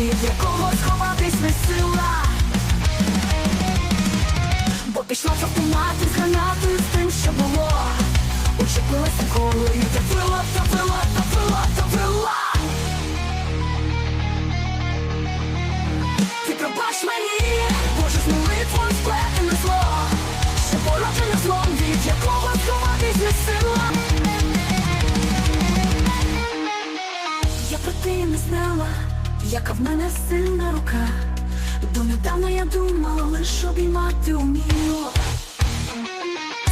від якого сховатись не сила. Бо пішла з автомати з гранатою з тим, що було. Учепилася коло і топила, топила, топила, топила. Ти пробач мені, Боже, з молитвою сплетене зло, що породжене злом, від якого сховатись не сила. Я про ти не знала, яка в мене сильна рука. Донедавна я думала, лиш обіймати умію.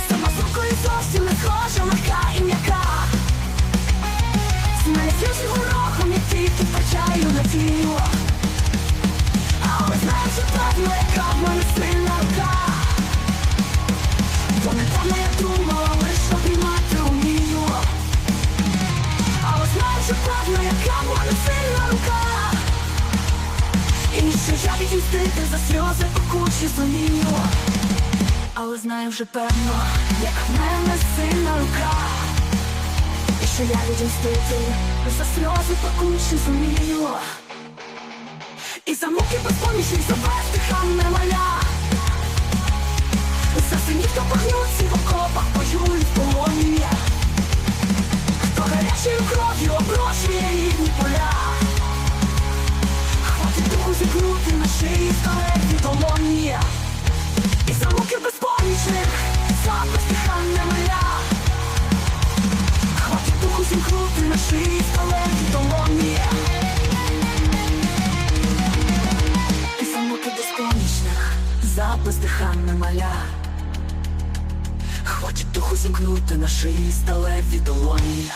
Сама з рукою зовсім не схожа, легка і м'яка. Свіжим горохом, як тільки втрачаю надію. Але знаю, що певно, яка в мене сильна рука. Донедавна я думала, лиш обіймати умію. Але знаю, що певно, яка в мене сильна рука. І що я відімстити за сльози пекучі зумію. Але знаю вже певно, як в мене сильна рука. І що я відімстити за сльози пекучі зумію. І за муки безпомічні завести хам не маля. Запис дихання маля. Хоче духу зімкнути на шиї сталеві долоні